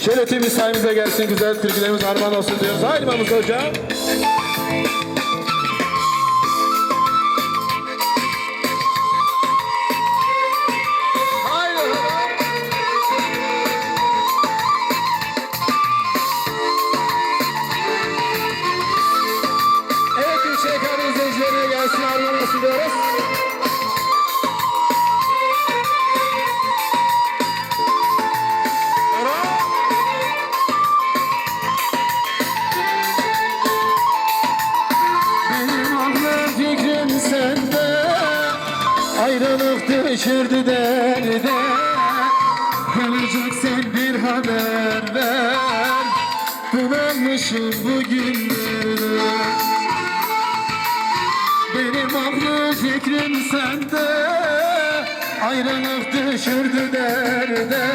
Şöyle tüm müsaademize gelsin güzel türkülerimiz armağan olsun diyoruz. Haydi Mahmut Hoca. Ayrılık düşürdü derde. Geleceksen bir haber ver. Bulanmışım bugünlerde Benim aklım fikrim sende. Ayrılık düşürdü derde.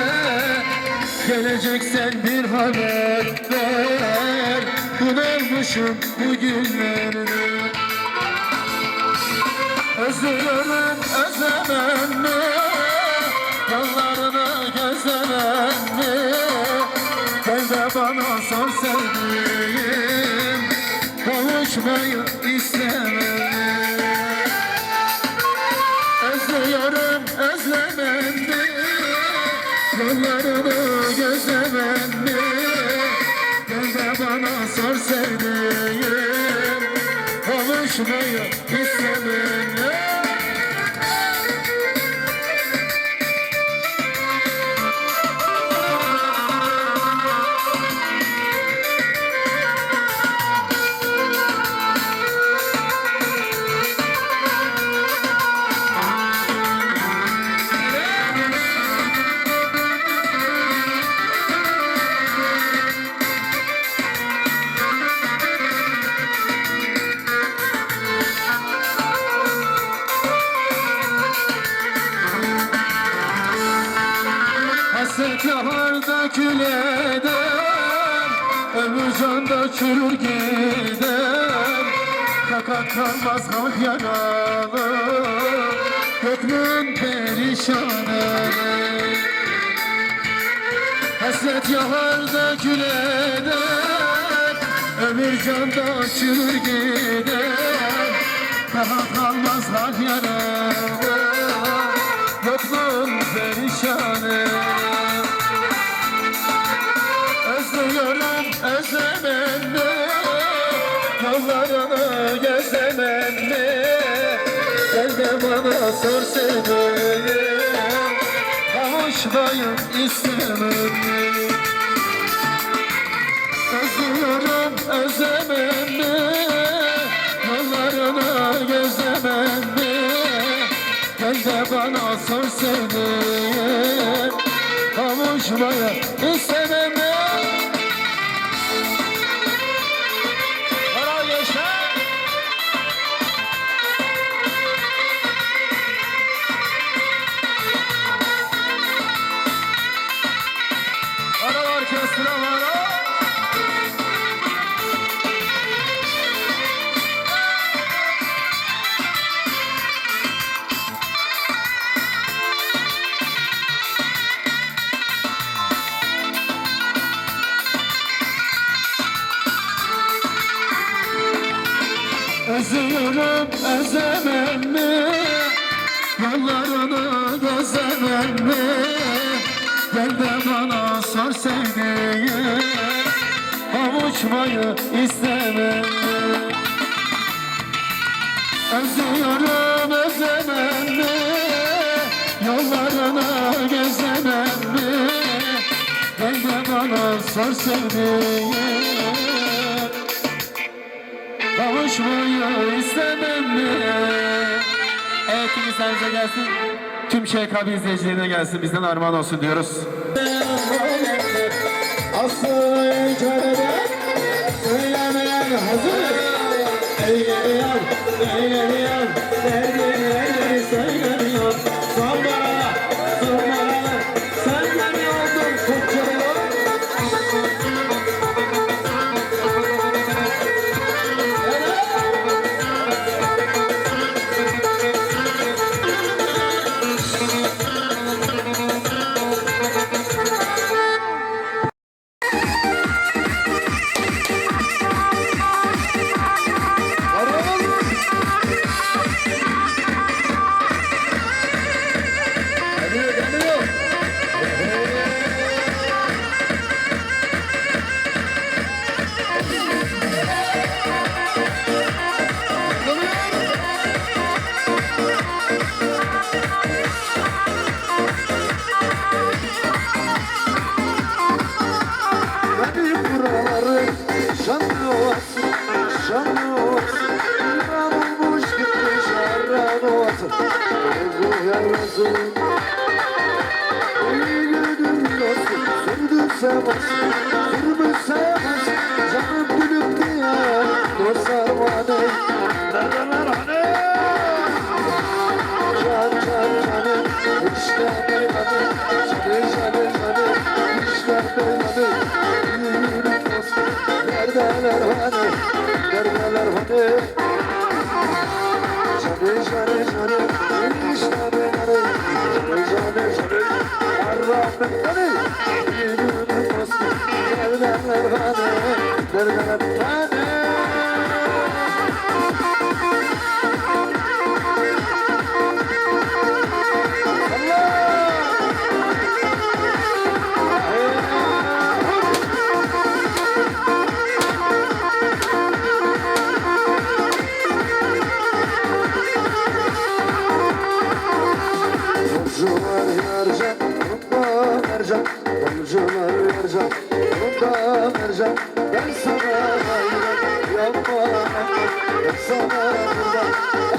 Geleceksen bir haber ver. Bunalmışım bugünlerde Özlüyorum özlemem mi gözlemem mi de bana sor Kavuşmayı istemem? Özlüyorum özlemem mi gözlemem mi de bana sor Kavuşmayı Hasret yaharda kül eder Ömür canda çürür gider. Fakat kalmaz hak yaralı Gönlün perişan eder Hasret yaharda kül eder Ömür canda çürür gider. Daha kalmaz hak yaralı Yokluğun perişan eder Özlüyorum özlemem mi Yollarını gözlemem mi Gel de bana sor sevdiğim Kavuşmayı istemem mi Özlüyorum özlemem mi Yollarını gözlemem mi Gel de bana sor sevdiğim Kavuşmayı istemem Özlüyorum özlemem mi? Yollarını gözlemem mi? Gel de bana sor sevdiğim Kavuşmayı istemem Özlüyorum özlemem mi Yollarını gözlemem mi de bana sor sevdiğim Kavuşmayı istemem mi? Evet tüm gelsin. Tüm ŞKB izleyicilerine gelsin. Bizden armağan olsun diyoruz. Aslı çarede söylemeyen hazır. Eylemiyor, eylemiyor, derdini elleri söylemiyor. Dünya nasıl? İyi gördüm nasıl? Sürdü sevası, sürdü sevası Canım gülüm diye, dost sarmadı Neden সরে সরে Yolcular yarcan, bunda mercan. Yolcular yarcan, bunda mercan. Ben sana hayran, yapma Ben sana kurban